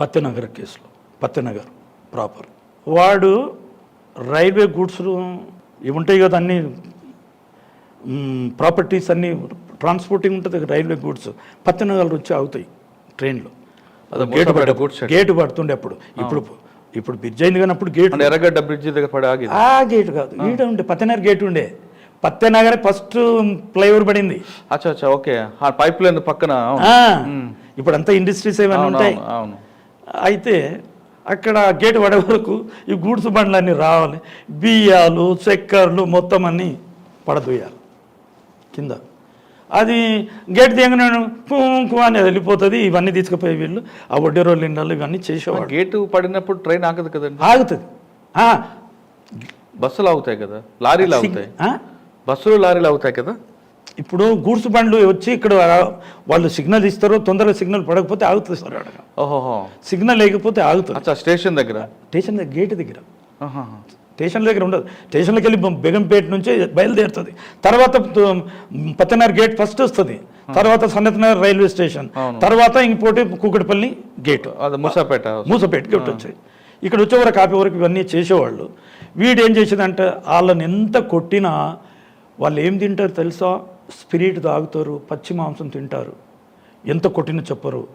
పత్తినగర్ కేసులో పత్తినగర్ ప్రాపర్ వాడు railway goods ఇవి ఉంటాయి కదా అన్ని ప్రాపర్టీస్ అన్ని ట్రాన్స్పోర్టింగ్ ఉంటుంది రైల్వే గూడ్స్. పత్తినగర్ వచ్చి అవుతాయి ట్రైన్లో. గేటు పడ. గేటు పడుతుండే అప్పుడు. ఇప్పుడు ఇప్పుడు బ్రిడ్జ్ అయింది కానీ అప్పుడు గేట్ ఎర్రగడ్డ బ్రిడ్జి దగ్గర పడి ఆగింది. ఆ గేట్ కాదు. ఈడ ఉండే పత్తెనగర్ గేట్ ఉండే. పత్తెనగర్ ఫస్ట్ ఫ్లైఓవర్ పడింది. అచ్చా అచ్చా ఓకే. ఆ పైప్ లైన్ పక్కన ఇప్పుడు అంతా ఇండస్ట్రీస్ ఏమైనా ఉంటాయి. అయితే అక్కడ గేట్ పడే వరకు ఈ గూడ్స్ బండ్లన్నీ రావాలి. బియ్యాలు చక్కెరలు మొత్తం అన్నీ పడదోయాలి. కింద. అది గేట్ దిగనే కు అని వెళ్ళిపోతుంది. ఇవన్నీ తీసుకుపోయి వీళ్ళు. ఆ వడ్డీ రోజులు ఇండాలు ఇవన్నీ చేసేవాడు గేటు పడినప్పుడు ట్రైన్ ఆగదు కదండి? ఆగుతుంది. బస్సులు ఆగుతాయి కదా? లారీలు ఆగుతాయి? బస్సులు లారీలు ఆగుతాయి కదా? ఇప్పుడు గూడ్స్ బండ్లు వచ్చి ఇక్కడ వాళ్ళు సిగ్నల్ ఇస్తారు తొందరగా సిగ్నల్ పడకపోతే ఆగుతుంది సార్. అక్కడ ఓహోహో. సిగ్నల్ లేకపోతే ఆగుతుంది. స్టేషన్ దగ్గర? స్టేషన్ దగ్గర గేట్ దగ్గర. స్టేషన్ దగ్గర ఉండదు. స్టేషన్లోకి వెళ్ళి బేగంపేట నుంచి బయలుదేరుతుంది. తర్వాత పత్తనగర్ గేట్ ఫస్ట్ వస్తుంది. తర్వాత సన్నత్ నగర్ రైల్వే స్టేషన్. తర్వాత ఇంకోటి కూకటిపల్లి గేట్. ముసాపేట మూసపేట గేట్ వచ్చాయి ఇక్కడ వచ్చే వరకు ఆపే వరకు ఇవన్నీ చేసేవాళ్ళు. వీడు ఏం చేసేదంటే వాళ్ళని ఎంత కొట్టినా వాళ్ళు ఏం తింటారు తెలుసా? స్పిరిట్ తాగుతారు పచ్చి మాంసం తింటారు. ఎంత కొట్టిన చెప్పరు.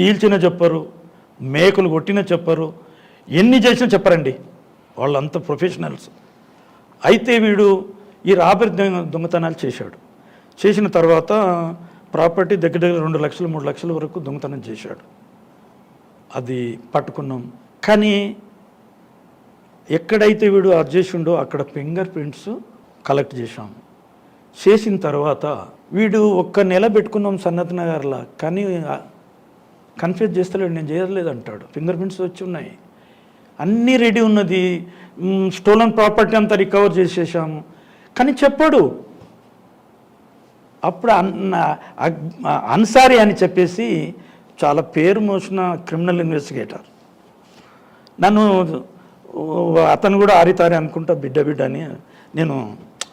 చీల్చిన చెప్పరు. మేకలు కొట్టిన చెప్పరు. ఎన్ని చేసినా చెప్పరండి. వాళ్ళంతా ప్రొఫెషనల్స్. అయితే వీడు ఈ రాబరి దొంగ- దొంగతనాలు చేశాడు. చేసిన తర్వాత ప్రాపర్టీ దగ్గర దగ్గర రెండు లక్షలు మూడు లక్షల వరకు దొంగతనం చేశాడు. అది పట్టుకున్నాం. కానీ ఎక్కడైతే వీడు అది చేసిండో అక్కడ ఫింగర్ ప్రింట్స్ కలెక్ట్ చేశాము చేసిన తర్వాత వీడు ఒక్క నెల పెట్టుకున్నాం సన్నత్ నగర్లా కానీ కన్ఫ్యూజ్ చేస్తలేడు నేను చేయలేదు అంటాడు ఫింగర్ ప్రింట్స్ వచ్చి ఉన్నాయి. అన్నీ రెడీ ఉన్నది. స్టోలన్ ప్రాపర్టీ అంతా రికవర్ చేసేసాము కానీ చెప్పాడు. అప్పుడు అన్న అన్సారీ అని చెప్పేసి చాలా పేరు మోసిన క్రిమినల్ ఇన్వెస్టిగేటర్ నన్ను అతను కూడా ఆరితారి అనుకుంటా బిడ్డ బిడ్డ అని నేను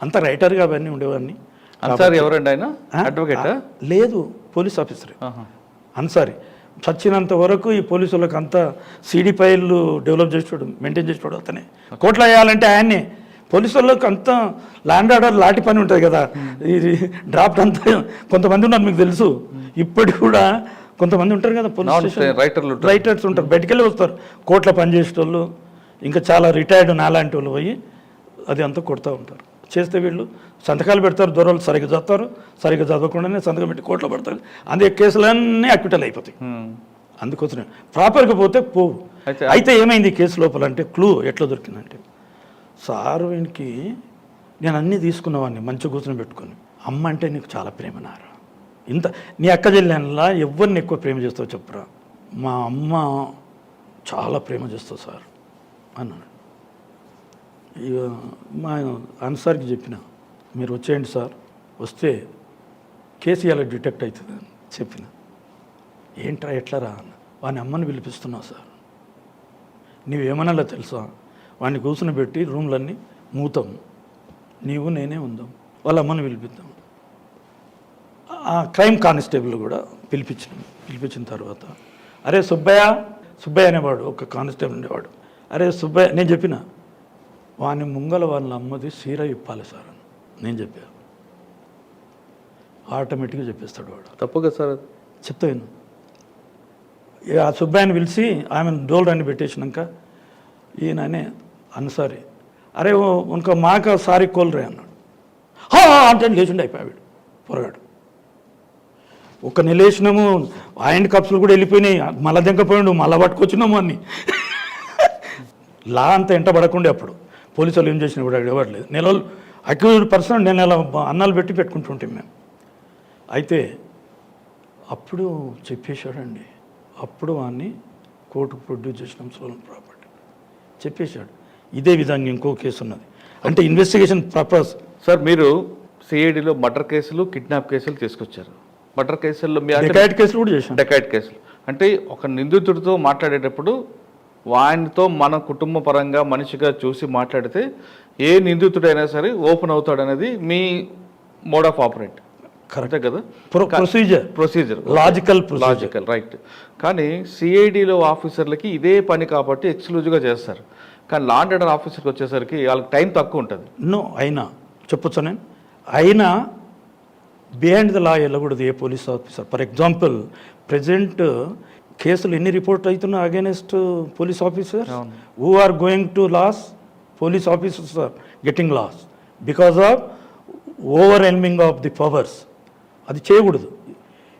అంత రైటర్గా అవన్నీ ఉండేవాడిని. అన్సారి ఎవరండి ఆయన? అడ్వకేట్ లేదు పోలీస్ ఆఫీసరే. అన్సారీ. చచ్చినంత వరకు ఈ పోలీసు వాళ్ళకి అంతా సీడీ ఫైళ్ళు డెవలప్ చేసాడు మెయింటైన్ చేసాడు అతనే. కోట్లు వేయాలంటే ఆయన్నే. పోలీసు వాళ్ళకి అంతా ల్యాండ్ ఆర్డర్ లాంటి పని ఉంటుంది కదా. ఇది డ్రాఫ్ట్ అంతా కొంతమంది ఉన్నారు మీకు తెలుసు. ఇప్పటికి కూడా కొంతమంది ఉంటారు కదా పోలీస్ రైటర్లు రైటర్స్ ఉంటారు. బయటికి వెళ్ళి వస్తారు. కోట్ల పని చేసేటోళ్ళు. ఇంకా చాలా రిటైర్డ్ నాలాంటి వాళ్ళు పోయి అది అంతా కొడుతూ ఉంటారు. చేస్తే వీళ్ళు సంతకాలు పెడతారు దూరాలు సరిగ్గా చదువుతారు సరిగ్గా చదవకుండానే సంతకం పెట్టి కోట్లు పడతారు. అందుకే కేసులన్నీ అక్విటల్ అయిపోతాయి. అందుకోసమే. ప్రాపర్గా పోతే పోవు. అయితే- ఏమైంది ఈ కేసు లోపల అంటే క్లూ ఎట్లా దొరికిందంటే సారు వీనికి నేను అన్నీ తీసుకున్నవాడిని మంచి కూర్చొని పెట్టుకొని. అమ్మ అంటే నీకు చాలా ప్రేమ నారా ఇంత నీ అక్క చెల్లెనలా ఎవరిని ఎక్కువ ప్రేమ చేస్తావు చెప్పురా? మా అమ్మ చాలా ప్రేమ చేస్తావు సార్ అన్నాడు. మా అన్సార్కి చెప్పిన మీరు వచ్చేయండి సార్ వస్తే కేసీఆర్ డిటెక్ట్ అవుతుంది అని చెప్పిన. ఏంట్రా ఎట్లా రా అన్న. వాని అమ్మని పిలిపిస్తున్నావు సార్. నీవేమనాలో తెలుసా? వాడిని కూర్చుని పెట్టి రూమ్లన్నీ మూతాం. నీవు నేనే ఉందాం. వాళ్ళ అమ్మని పిలిపిద్దాం. ఆ క్రైమ్ కానిస్టేబుల్ కూడా పిలిపించిన పిలిపించిన తర్వాత అరే సుబ్బయ్య సుబ్బయ్య అనేవాడు ఒక కానిస్టేబుల్ ఉండేవాడు. అరే సుబ్బయ్య నేను చెప్పిన వాని ముంగల వాళ్ళ అమ్మది సీర ఇప్పాలి సార్ అని నేను చెప్పా. ఆటోమేటిక్గా చెప్పేస్తాడు వాడు. తప్పు కదా సార్? చెప్తాను ఇక ఆ సుబ్బాయిని పిలిచి ఆమెను డోల్ రండి పెట్టేసినాక ఈయననే అన్సారి అరే ఓ- ఉనక మాక సారీ కోల్ రే అన్నాడు. "హా" అంటే లేచుండి అయిపోయాడు పొరగాడు ఒక నిలేసినాము ఆయన కప్సులు కూడా వెళ్ళిపోయినాయి. మళ్ళా దింకపోయాడు మళ్ళా పట్టుకొచ్చినాము అన్ని. లా అంతా ఎంట పడకుండా అప్పుడు. పోలీసు వాళ్ళు ఏం చేసినా కూడా ఇవ్వట్లేదు నెలలు అక్యూజ్డ్ పర్సన్ నేను నెల అన్నాలు పెట్టి పెట్టుకుంటుంటాం మేము. అయితే అప్పుడు చెప్పేశాడండి. అప్పుడు వాడిని కోర్టుకు ప్రొడ్యూస్ చేసినాం సోలం ప్రాపర్టీ. చెప్పేశాడు. ఇదే విధంగా ఇంకో కేసు ఉన్నది. అంటే ఇన్వెస్టిగేషన్ పర్పస్ సార్ మీరు సిఐడిలో మర్డర్ కేసులు కిడ్నాప్ కేసులు తీసుకొచ్చారు. మర్డర్ కేసుల్లో మీ కేసులు కూడా చేశాం డెకాయిట్ కేసులు. అంటే ఒక నిందితుడితో మాట్లాడేటప్పుడు ఆయనతో మన కుటుంబ పరంగా మనిషిగా చూసి మాట్లాడితే ఏ నిందితుడైనా సరే ఓపెన్ అవుతాడనేది మీ మోడ్ ఆఫ్ ఆపరేట్. అంతే కదా? Procedure procedure logical logical right కానీ సిఐడిలో ఆఫీసర్లకి ఇదే పని కాబట్టి ఎక్స్క్లూజివ్గా చేస్తారు. కానీ లా అండ్ ఆర్డర్ ఆఫీసర్కి వచ్చేసరికి వాళ్ళకి టైం తక్కువ ఉంటుంది. నో అయినా. చెప్పొచ్చా నేను? అయినా బిహైండ్ ద లా వెళ్ళకూడదు ఏ police officer. For example present కేసులు ఎన్ని రిపోర్ట్ అవుతున్నాయి against police officer. Who are going to loss police officers are getting loss because of overwhelming of the powers అది చేయకూడదు.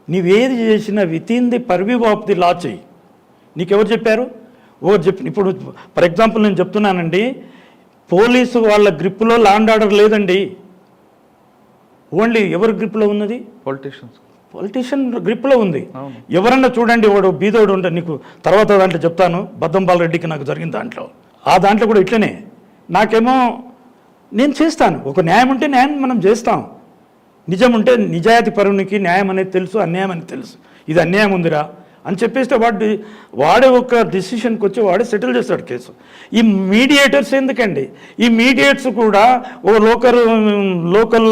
నీవేది చేసినా within the purview of the law చెయ్యి. నీకెవరు చెప్పారు? ఓ చెప్పి ఇప్పుడు ఫర్ ఎగ్జాంపుల్ నేను చెప్తున్నానండి. పోలీసు వాళ్ళ గ్రిప్లో లాండ్ ఆర్డర్ లేదండి. ఓన్లీ ఎవరి గ్రిప్లో ఉన్నది? పొలిటీషియన్స్ పొలిటీషియన్ గ్రిప్లో ఉంది. ఎవరన్నా చూడండి వాడు బీదోడు ఉంటే నీకు తర్వాత దాంట్లో చెప్తాను బద్దం బాలరెడ్డికి నాకు జరిగిన దాంట్లో. ఆ దాంట్లో కూడా ఇట్లనే. నాకేమో నేను చేస్తాను. ఒక న్యాయం ఉంటే న్యాయం మనం చేస్తాం. నిజం ఉంటే నిజాయితీ పరునికి న్యాయం అనేది తెలుసు అన్యాయం అనేది తెలుసు. ఇది అన్యాయం ఉందిరా అని చెప్పేస్తే వాడు వాడే ఒక డిసిషన్కి వచ్చి వాడే సెటిల్ చేస్తాడు కేసు. ఈ మీడియేటర్స్ ఎందుకండి? ఈ మీడియేటర్స్ కూడా ఓ లోకల్ లోకల్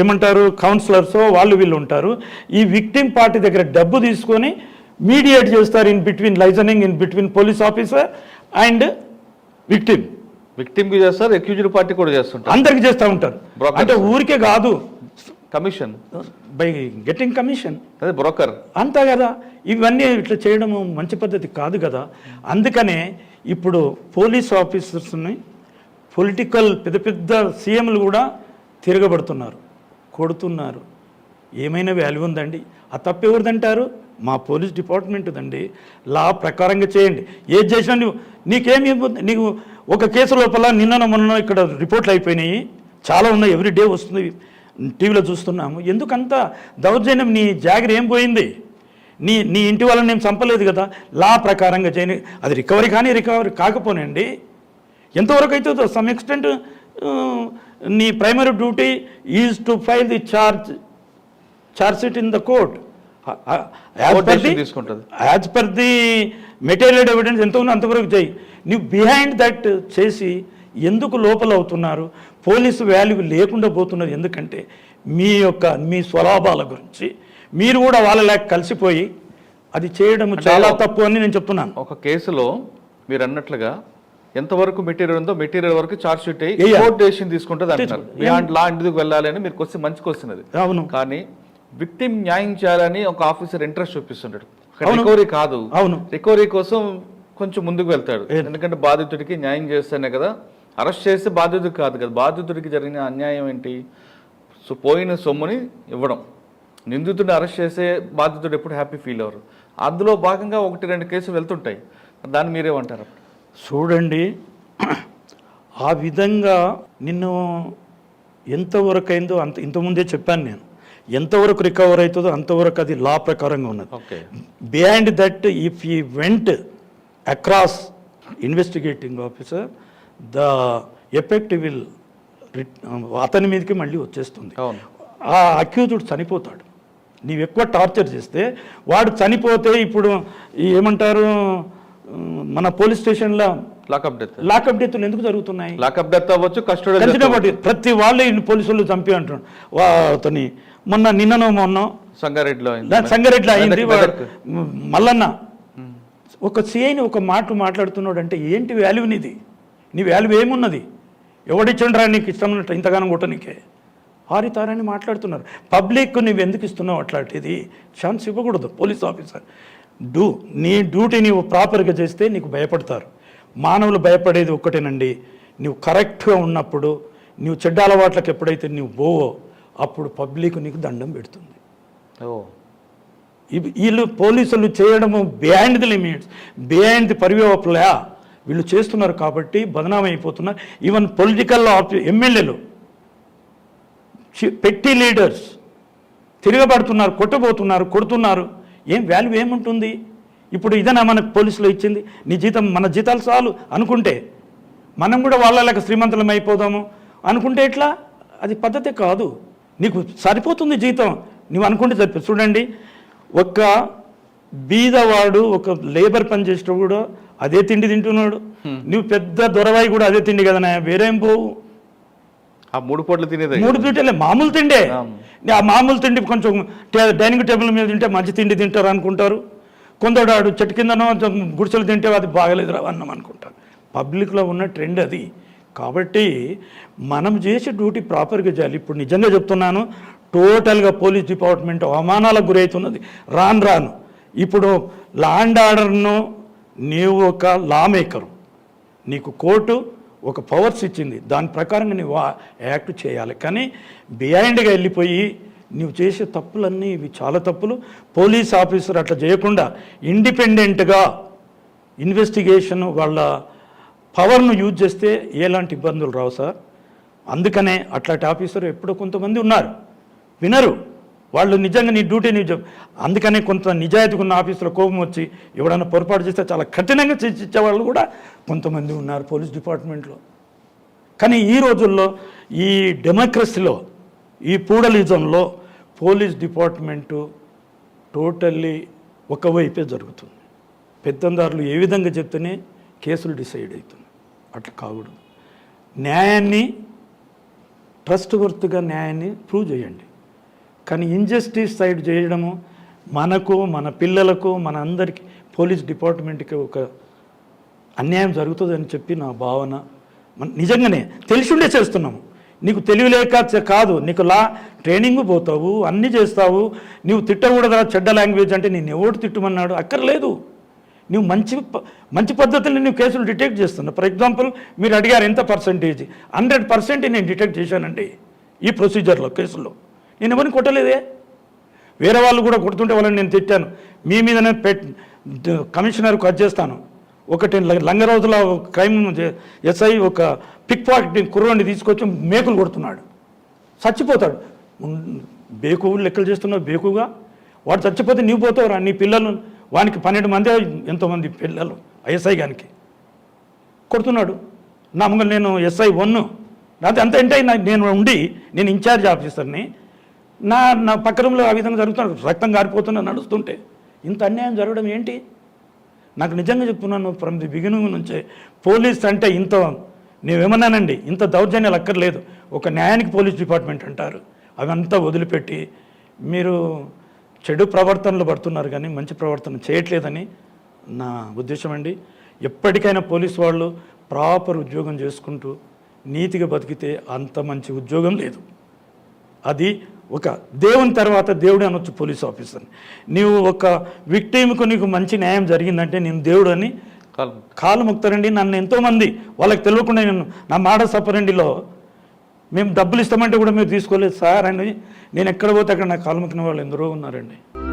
ఏమంటారు? కౌన్సిలర్స్ వాళ్ళు వీళ్ళు ఉంటారు. ఈ విక్టిమ్ పార్టీ దగ్గర డబ్బు తీసుకొని మీడియేట్ చేస్తారు in between liaisoning in between police officer and victim విక్టిమ్కి చేస్తారు అక్యూజ్డ్ పార్టీ కూడా చేస్తుంటారు. అందరికి చేస్తూ ఉంటారు. అంటే ఊరికే కాదు. కమిషన్ బై గెటింగ్ కమిషన్ అదే బ్రోకర్ అంతా కదా. ఇవన్నీ ఇట్లా చేయడం మంచి పద్ధతి కాదు కదా. అందుకనే ఇప్పుడు పోలీస్ ఆఫీసర్స్ని పొలిటికల్ పెద్ద పెద్ద సీఎంలు కూడా తిరగబడుతున్నారు కొడుతున్నారు. ఏమైనా వాల్యూ ఉందండి? ఆ తప్పు ఎవరిదంటారు మా పోలీస్ డిపార్ట్మెంట్దండి లా ప్రకారంగా చేయండి. ఏది చేసినా నువ్వు నీకేమి నీకు ఒక కేసు లోపల నిన్న మొన్న ఇక్కడ రిపోర్ట్లు అయిపోయినాయి. చాలా ఉన్నాయి. ఎవ్రీ డే వస్తుంది. టీవీలో చూస్తున్నాము. ఎందుకంత దౌర్జన్యం? నీ జాగ్ర ఏం పోయింది? నీ నీ ఇంటి వాళ్ళని నేను చంపలేదు కదా? లా ప్రకారంగా చేయని అది రికవరీ కానీ రికవరీ కాకపోనండి ఎంతవరకు అవుతుందో? సమ్ ఎక్స్టెంట్ నీ primary duty is to file the charge charge sheet in the court. As per the material evidence ఎంత ఉందో అంతవరకు చేయి నువ్వు బిహైండ్ దట్ చేసి ఎందుకు లోపల అవుతున్నారు? పోలీసు వాల్యూ లేకుండా పోతున్నది ఎందుకంటే మీ యొక్క మీ స్వలాభాల గురించి మీరు కూడా వాళ్ళ కలిసిపోయి అది చేయడం చాలా తప్పు అని నేను చెప్తున్నాను. ఒక కేసులో మీరు అన్నట్లుగా ఎంతవరకు మెటీరియల్ ఉందో మెటీరియల్ వరకు చార్జ్ షీట్. కోర్ట్ డెసిషన్ తీసుకుంటుంది అంటున్నారు. బియాండ్ లా ఎందుకు వెళ్ళాలి అని మీరు క్వశ్చన్ మంచి క్వశ్చన్ అది అవును. కానీ విక్టిమ్ న్యాయం చేయాలని ఒక ఆఫీసర్ ఇంట్రెస్ట్ చూపిస్తుంటాడు. రికవరీ కాదు. అవును. రికవరీ కోసం కొంచెం ముందుకు వెళ్తాడు. ఎందుకంటే బాధితుడికి న్యాయం చేస్తేనే కదా. అరెస్ట్ చేస్తే బాధితుడికి కాదు కదా. బాధితుడికి జరిగిన అన్యాయం ఏంటి? సో పోయిన సొమ్ముని ఇవ్వడం. నిందితుడిని అరెస్ట్ చేసే బాధితుడు ఎప్పుడు హ్యాపీ ఫీల్ అవ్వరు. అందులో భాగంగా ఒకటి రెండు కేసులు వెళ్తుంటాయి. దాన్ని మీరేమంటారు చూడండి ఆ విధంగా నిన్ను ఎంతవరకు అయిందో అంత ఇంతకుముందే చెప్పాను నేను. ఎంతవరకు రికవర్ అవుతుందో అంతవరకు అది లా ప్రకారంగా ఉన్నది. ఓకే బిహైండ్ దట్ ఇఫ్ ఈ went across investigating officer the effect will అతని మీదకి మళ్ళీ వచ్చేస్తుంది. ఆ అక్యూజుడు చనిపోతాడు. నీవు ఎక్కువ టార్చర్ చేస్తే వాడు చనిపోతే ఇప్పుడు ఏమంటారు మన పోలీస్ స్టేషన్లో లాకప్ డెత్ లాకప్ డెత్తులు ఎందుకు జరుగుతున్నాయి? లాకప్ డెత్ అవ్వచ్చు కస్టడీ పట్టి ప్రతి వాళ్ళు పోలీసులు చంపి అంటున్నాడు అతని మొన్న నిన్ననో మొన్న సంగారెడ్డిలో అయింది. దాని సంగారెడ్డి అయింది. మల్లన్న ఒక సిఐని ఒక మాట మాట్లాడుతున్నాడు అంటే ఏంటి వాల్యూ నీది? నీ వాల్యూ ఏమున్నది? ఎవడిచ్చండ్రా నీకు ఇష్టం ఇంతగానం కొట్టనీకే? ఆరితారని మాట్లాడుతున్నారు. పబ్లిక్ నువ్వు ఎందుకు ఇస్తున్నావు అట్లాంటిది? ఛాన్స్ ఇవ్వకూడదు పోలీస్ ఆఫీసర్. డూ నీ డ్యూటీ నీవు ప్రాపర్గా చేస్తే నీకు భయపడతారు. మానవులు భయపడేది ఒక్కటేనండి. నువ్వు కరెక్ట్గా ఉన్నప్పుడు నువ్వు చెడ్డ అలవాట్లకు ఎప్పుడైతే నువ్వు పోవో అప్పుడు పబ్లిక్ నీకు దండం పెడుతుంది. ఓ. వీళ్ళు పోలీసులు చేయడము behind the limits behind the purview of law వీళ్ళు చేస్తున్నారు కాబట్టి బదనాం అయిపోతున్నారు. ఈవెన్ పొలిటికల్ ఎమ్మెల్యేలు పెట్టి లీడర్స్ తిరగబడుతున్నారు కొట్టబోతున్నారు కొడుతున్నారు. ఏం వాల్యూ ఏముంటుంది? ఇప్పుడు ఇదేనా మనకు పోలీసులు ఇచ్చింది? నీ జీతం మన జీతాలు చాలు అనుకుంటే మనం కూడా వాళ్ళ శ్రీమంతులం అయిపోదాము. అనుకుంటే ఎట్లా? అది పద్ధతే కాదు. నీకు సరిపోతుంది జీతం. నువ్వు అనుకుంటే సరిపో చూడండి. ఒక బీదవాడు ఒక లేబర్ పని చేసేటప్పుడు కూడా అదే తిండి తింటున్నాడు. నువ్వు పెద్ద దొరవాయి కూడా అదే తిండి కదా వేరేం పోవు. ఆ మూడు పూటలు తినేదే మూడు పూటలే మామూలు తిండే. ఆ మామూలు తిండి కొంచెం డైనింగ్ టేబుల్ మీద తింటే మంచి తిండి తింటారు అనుకుంటారు. కొందరు ఆడు చెట్టు కిందనో గుడిసెలు తింటే అది బాగలేదురా అన్నం అనుకుంటారు పబ్లిక్లో ఉన్న ట్రెండ్ అది. కాబట్టి మనం చేసే డ్యూటీ ప్రాపర్గా చేయాలి. ఇప్పుడు నిజంగా చెప్తున్నాను టోటల్గా పోలీస్ డిపార్ట్మెంట్ అవమానాలకు గురవుతున్నది రాను రాను. ఇప్పుడు లా అండ్ ఆర్డర్ను నీవు ఒక లా మేకరు. నీకు కోర్టు ఒక పవర్స్ ఇచ్చింది. దాని ప్రకారంగా నువ్వు యాక్ట్ చేయాలి. కానీ బిహైండ్గా వెళ్ళిపోయి నువ్వు చేసే తప్పులన్నీ ఇవి చాలా తప్పులు. పోలీస్ ఆఫీసర్ అట్లా చేయకుండా ఇండిపెండెంట్గా ఇన్వెస్టిగేషన్ వాళ్ళ పవర్ను యూజ్ చేస్తే ఎలాంటి ఇబ్బందులు రావు సార్? అందుకనే అట్లాంటి ఆఫీసర్ ఎప్పుడో కొంతమంది ఉన్నారు. వినరు. వాళ్ళు నిజంగా నీ డ్యూటీ నీ అందుకనే కొంత నిజాయితీగా ఉన్న ఆఫీసులో కోపం వచ్చి ఎవడన్నా పొరపాటు చేస్తే చాలా కఠినంగా శిక్షించే వాళ్ళు కూడా కొంతమంది ఉన్నారు పోలీస్ డిపార్ట్మెంట్లో. కానీ ఈ రోజుల్లో ఈ డెమోక్రసీలో ఈ పూడలిజంలో పోలీస్ డిపార్ట్మెంటు టోటల్లీ ఒకవైపే జరుగుతుంది. పెద్దందారులు ఏ విధంగా చెప్తేనే కేసులు డిసైడ్ అవుతుంది అట్లా కాకూడదు. న్యాయాన్ని ట్రస్ట్ వర్త్గా న్యాయాన్ని ప్రూవ్ చేయండి. కానీ ఇంజస్టిస్ సైడ్ చేయడము మనకు మన పిల్లలకు మన అందరికీ పోలీస్ డిపార్ట్మెంట్కి ఒక అన్యాయం జరుగుతుందని చెప్పి నా భావన. నిజంగానే తెలిసి ఉండే చేస్తున్నాము. నీకు తెలివిలేక కాదు నీకు లా ట్రైనింగ్ పోతావు అన్నీ చేస్తావు నువ్వు తిట్టకూడదా చెడ్డ లాంగ్వేజ్ అంటే నేను ఎవడు తిట్టమన్నాడు? అక్కర్లేదు. నువ్వు మంచి మంచి పద్ధతిలో నువ్వు కేసులు డిటెక్ట్ చేస్తున్నావు ఫర్ ఎగ్జాంపుల్ మీరు అడిగారు ఎంత పర్సెంటేజ్ హండ్రెడ్ పర్సెంట్ నేను డిటెక్ట్ చేశానండి. ఈ ప్రొసీజర్లో కేసుల్లో నేను ఎవరిని కొట్టలేదే? వేరే వాళ్ళు కూడా కొడుతుంటే వాళ్ళని నేను తిట్టాను. మీ మీదనే పెట్ కమిషనర్ కట్ చేస్తాను. ఒకటి లంగరోజుల క్రైమ్ ఎస్ఐ ఒక పిక్ పాకెట్ కుర్రోడిని తీసుకొచ్చి మేకులు కొడుతున్నాడు. చచ్చిపోతాడు. బేకువులు బేకు లెక్కలు చేస్తున్నావు బేకుగా వాడు చచ్చిపోతే నీవు పోతావురా నీ పిల్లలు వానికి పన్నెండు మంది ఎంతోమంది పిల్లలు ఎస్ఐ గానికి. కొడుతున్నాడు. నా ముంగలు నేను ఎస్ఐ వన్ లేకపోతే అంత అంటే నేను ఉండి నేను ఇన్ఛార్జ్ ఆఫీసర్ని నా నా పక్క రూమ్లో ఆ విధంగా జరుగుతున్నాడు రక్తం గారిపోతున్నా నడుస్తుంటే ఇంత అన్యాయం జరగడం ఏంటి? నాకు నిజంగా చెప్తున్నాను ఫ్రమ్ ది బిగినింగ్ నుంచే. పోలీస్ అంటే ఇంత నేనేమన్నానండి ఇంత దౌర్జన్యాలు అక్కర్లేదు. ఒక న్యాయానికి పోలీస్ డిపార్ట్మెంట్ అంటారు. అవంతా వదిలిపెట్టి మీరు చెడు ప్రవర్తనలు పడుతున్నారు కానీ మంచి ప్రవర్తన చేయట్లేదని నా ఉద్దేశం అండి. ఎప్పటికైనా పోలీస్ వాళ్ళు ప్రాపర్ ఉద్యోగం చేసుకుంటూ నీతిగా బతికితే అంత మంచి ఉద్యోగం లేదు. అది ఒక దేవుని తర్వాత దేవుడు అనొచ్చు పోలీస్ ఆఫీసర్ని. నీవు ఒక విక్టిమ్కు నీకు మంచి న్యాయం జరిగిందంటే నేను దేవుడు అని కాలం ముక్తారండి. నన్ను ఎంతోమంది వాళ్ళకి తెలియకుండా నేను నా మాట సపరండిలో మేము డబ్బులు ఇస్తామంటే కూడా మీరు తీసుకోలేదు. సార్ అని నేను ఎక్కడ పోతే అక్కడ నా కాలు ముక్కిన వాళ్ళు ఎందరో ఉన్నారండి.